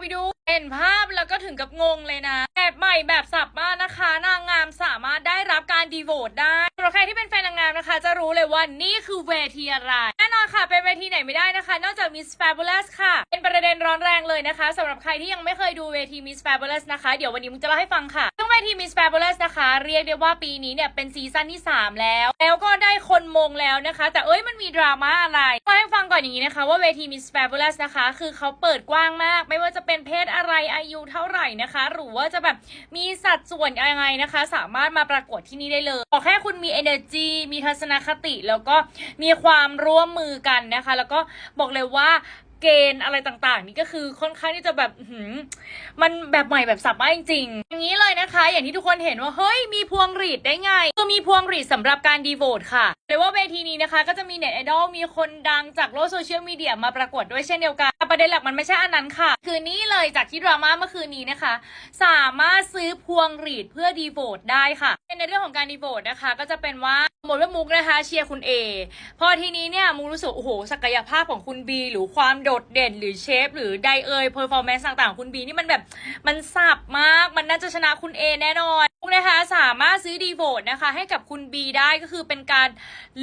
ไปดู เห็นภาพแล้วก็ถึงกับงงเลยนะ แบบใหม่แบบสับมากนะคะ นางงามสามารถได้รับการดีโวตได้สำหรับใครที่เป็นแฟนนางงามนะคะ จะรู้เลยว่านี่คือเวทีอะไร แน่นอนค่ะ เป็นเวทีไหนไม่ได้นะคะ นอกจาก Miss Fabulous ค่ะ เป็นประเด็นร้อนแรงเลยนะคะสำหรับใครที่ยังไม่เคยดูเวที Miss Fabulous นะคะ เดี๋ยววันนี้มึงจะเล่าให้ฟังค่ะ เวที Miss Fabulous นะคะ เรียกได้ว่าปีนี้เนี่ยเป็นซีซั่นที่ 3 แล้ว แล้วก็ได้คนมงแล้วนะคะ แต่เอ้ยมันมีดราม่าอะไรเล่าให้ฟังก่อนอย่างนี้นะคะว่าเวที Miss Fabulous นะคะ คือเขาเปิดกว้างมาก ไม่ว่าจะเป็นเพศอะไรอายุเท่าไหร่นะคะ หรือว่าจะแบบมีสัดส่วนยังไงนะคะ สามารถมาประกวดที่นี่ได้เลยขอแค่คุณมี energy มีทัศนคติแล้วก็มีความร่วมมือกันนะคะ แล้วก็บอกเลยว่า เกณฑ์อะไรต่างๆ นี่ก็คือค่อนข้างที่จะแบบหืมันแบบใหม่แบบสับมากจริงๆอย่างนี้เลยนะคะ อย่างที่ทุกคนเห็นว่าเฮ้ยมีพวงหรีดได้ไงก็มีพวงหรีดสำหรับการดีโวตค่ะเลยว่าเวทีนี้นะคะ ก็จะมีเน็ตไอดอลมีคนดังจากโลกโซเชียลมีเดียมาประกวดด้วยเช่นเดียวกัน ประเด็นหลักมันไม่ใช่อันนั้นค่ะ คือนี่เลยจากที่ดราม่าเมื่อคืนนี้นะคะ สามารถซื้อพวงหรีดเพื่อดีโวตได้ค่ะ ในเรื่องของการดีโวตนะคะ ก็จะเป็นว่าสมมติว่ามุกนะคะเชียร์คุณเอพอทีนี้เนี่ยมุกรู้สึกโอ้โหศักยภาพของคุณบีหรือความโดดเด่นหรือเชฟหรือไดเอยเพอร์ฟอร์แมนซ์ต่างๆของคุณบีนี่มันแบบมันสับมากมันน่าจะชนะคุณเอแน่นอน นะคะสามารถซื้อดีโวตนะคะ ให้กับคุณบีได้ก็คือเป็นการ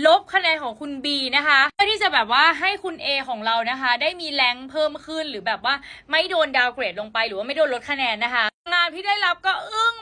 ลบคะแนนของคุณบีนะคะเพื่อที่จะแบบว่าให้คุณ A ของเรานะคะ ได้มีแรงเพิ่มขึ้นหรือแบบว่าไม่โดนดาวเกรดลงไป หรือว่าไม่โดนลดคะแนนนะคะ งานที่ได้รับก็อึ้ง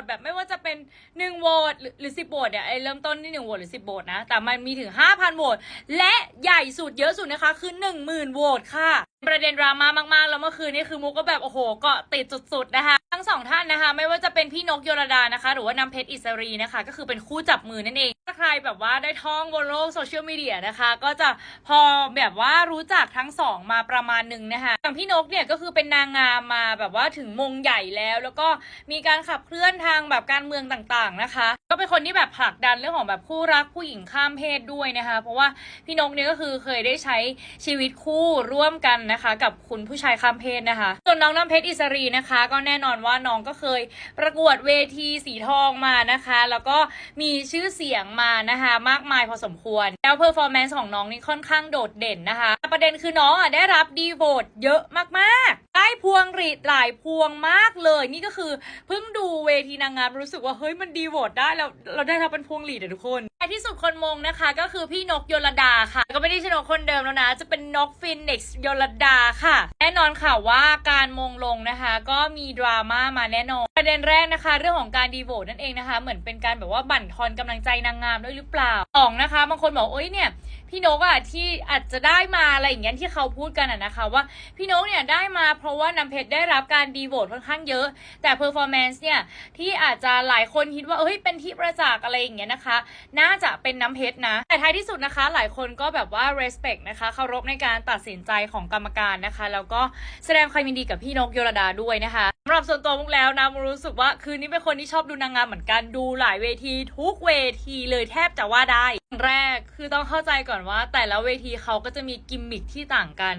ตแบบไม่ว่าจะเป็น1โหวตหรือหรือ10โหวตเนี่ยไอเริ่มต้นที่1โหวตหรือ10โหวตนะ แต่มันมีถึง5,000โหวตและใหญ่สุดเยอะสุดนะคะ คือ10,000โหวตค่ะ ประเด็นดราม่ามากๆ แล้วเมื่อคืนนี้คือมุกก็แบบโอ้โหเกาะติดสุดๆนะคะ ทั้งสองท่านนะคะ ไม่ว่าจะเป็นพี่นกโยรดานะคะ หรือว่าน้ำเพชรอิสรีนะคะ ก็คือเป็นคู่จับมือนั่นเอง ถ้าใครแบบว่าได้ท่องบนโลกโซเชียลมีเดียนะคะ ก็จะพอแบบว่ารู้จักทั้งสองมาประมาณหนึ่งนะคะอย่างพี่นกเนี่ยก็คือเป็นนางงามมาแบบว่าถึงมงใหญ่แล้ว แล้วก็มีการขับเคลื่อนทางแบบการเมืองต่างๆนะคะ ก็เป็นคนที่แบบผลักดันเรื่องของแบบคู่รักผู้หญิงข้ามเพศด้วยนะคะ เพราะว่าพี่นกเนี่ยก็คือเคยได้ใช้ชีวิตคู่ร่วมกันนะคะ กับคุณผู้ชายข้ามเพศนะคะ ส่วนน้องน้ำเพชรอิสรีนะคะ ก็แน่นอนว่าน้องก็เคยประกวดเวทีสีทองมานะคะ แล้วก็มีชื่อเสียงมานะคะมากมายพอสมควร แล้วเพอร์ฟอร์แมนซ์ของน้องนี่ค่อนข้างโดดเด่นนะคะ ประเด็นคือน้องอะได้รับดีโวตเยอะมากๆ ได้พวงหรีดหลายพวงมากเลย นี่ก็คือเพิ่งดูเวทีนางงามรู้สึกว่าเฮ้ยมันดีโหวตได้แล้วเราได้รับเป็นพวงหรีดทุกคนท้ายที่สุดคนมงนะคะก็คือพี่นกยลดาค่ะ ก็ไม่ได้ชนกคนเดิมแล้วนะ จะเป็นนกฟินิกซ์ยลดาค่ะ แน่นอนค่ะว่าการมงลงนะคะ ก็มีดราม่ามาแน่นอน ประเด็นแรกนะคะ เรื่องของการดีโวตนั่นเองนะคะ เหมือนเป็นการแบบว่าบั่นทอนกำลังใจนางงามด้วยหรือเปล่าสองนะคะบางคนบอกโอ๊ยเนี่ยพี่นกอะที่อาจจะได้มาอะไรอย่างเงี้ยที่เขาพูดกันอะนะคะ ว่าพี่นกเนี่ยได้มาเพราะว่าน้ำเพชรได้รับการดีโหวตค่อนข้างเยอะ แต่เพอร์ฟอร์แมนซ์เนี่ยที่อาจจะหลายคนคิดว่าเอ้ยเป็นที่ประจักษ์อะไรอย่างเงี้ยนะคะ น่าจะเป็นน้ำเพชรนะ แต่ท้ายที่สุดนะคะ หลายคนก็แบบว่า respect นะคะเคารพในการตัดสินใจของกรรมการนะคะ แล้วก็แสดงความยินดีกับพี่นกโยรดาด้วยนะคะสำหรับส่วนตัวมุกแล้วนะมุรู้สึกว่าคืนนี้เป็นคนที่ชอบดูนางงามเหมือนกันดูหลายเวทีทุกเวทีเลยแทบจะว่าได้แรกคือต้องเข้าใจก่อนว่า แต่ละเวทีเขาก็จะมีกิมมิคที่ต่างกัน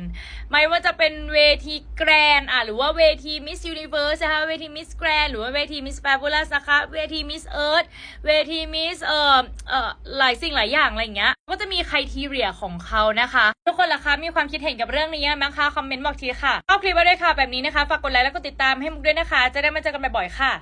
ไม่ว่าจะเป็นเวทีแกรนอะหรือว่าเวที Miss Universe นะคะเวที Miss Grand หรือว่าเวที Miss Fabulous นะคะเวที Miss Earth เวที Miss เอ่อเอ่อหลายสิ่งหลายอย่างอะไรอย่างเงี้ย ก็จะมีค r i ทีเรียของเขานะคะ ทุกคนล่ะคะมีความคิดเห็นกับเรื่องนี้ไหมคะคอมเมนต์บอกทีค่ะชอบคลิปไว้ด้วยค่ะแบบนี้นะคะฝากกดไลค์แล้วก็ติดตามให้มุกด้วยนะคะ จะได้มาเจอกันบ่อยๆค่ะ